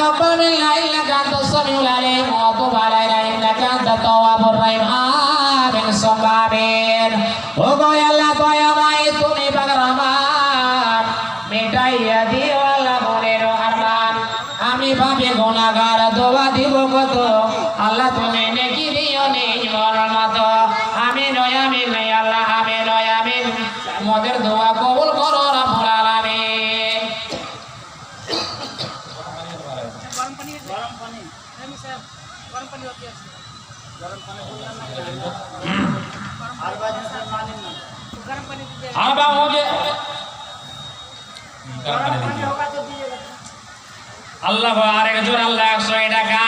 تقبل منا إنك أنت السميع العليم وتب علينا إنك أنت التواب الرحيم آمين ثم آمين ওগো আল্লাহ দয়াময় তুমি পাগরামান মিটাইয়া দিও আল্লাহ মনের আরমান আমি ভাবে গুণাগার দোয়া দিব কত আল্লাহ তুমি নেকি দিও নেই মরার মতো আমি নয় আমি নেই আল্লাহ আমি নয় আমি মদের দোয়া কবুল করো গরম পানি হতে আছে গরম পানি বললাম না আর বাজে স্যার মানেন না গরম পানি দিতে আবা মুঝে গরম পানি হোগা তো দিয়ে আল্লাহ আরেক জোর আল্লাহ একশো টাকা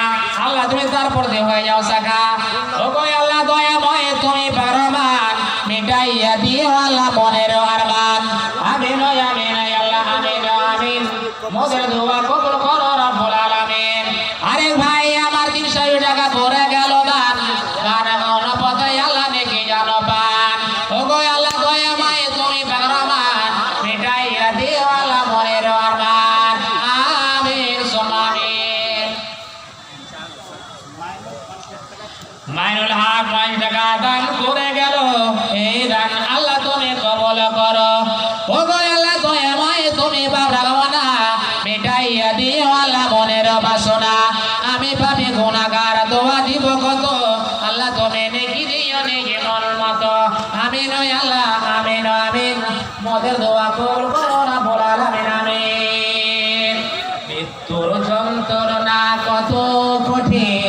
আল্লাহ তুমি তারপর দিয়ে হয়ে যাও সাকা। ও আল্লাহ দয়াময়, তুমি পারমান মিটাইয়া দিও আল্লাহ মনের আরমান আমি নয় আল্লাহ আমি আমিন। মোদের দোয়া মাইনুল হক পাঁচ টাকা দান করে গেল। এই দান আল্লাহ তুমি কবল করো। ও আল্লাহ তো এমাই তুমি বাবরা গাওনা মিটাইয়া দিও আল্লাহ মনের বাসনা। আমি পাবি গুণাগার দোয়া দিব কত। আল্লাহ তুমি নেকি দিও নেকি মন মতো। আমি নয় আল্লাহ আমি আমিন। মোদের দোয়া কবুল করো না বলাল আমিন আমিন। মৃত্যুর যন্ত্রণা কত কঠিন।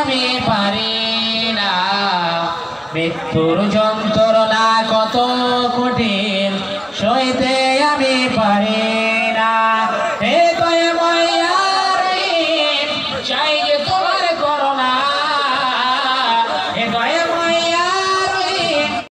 আমি পারি না। মৃত্যুর যন্ত্রণা কত কঠিন সইতে আমি পারি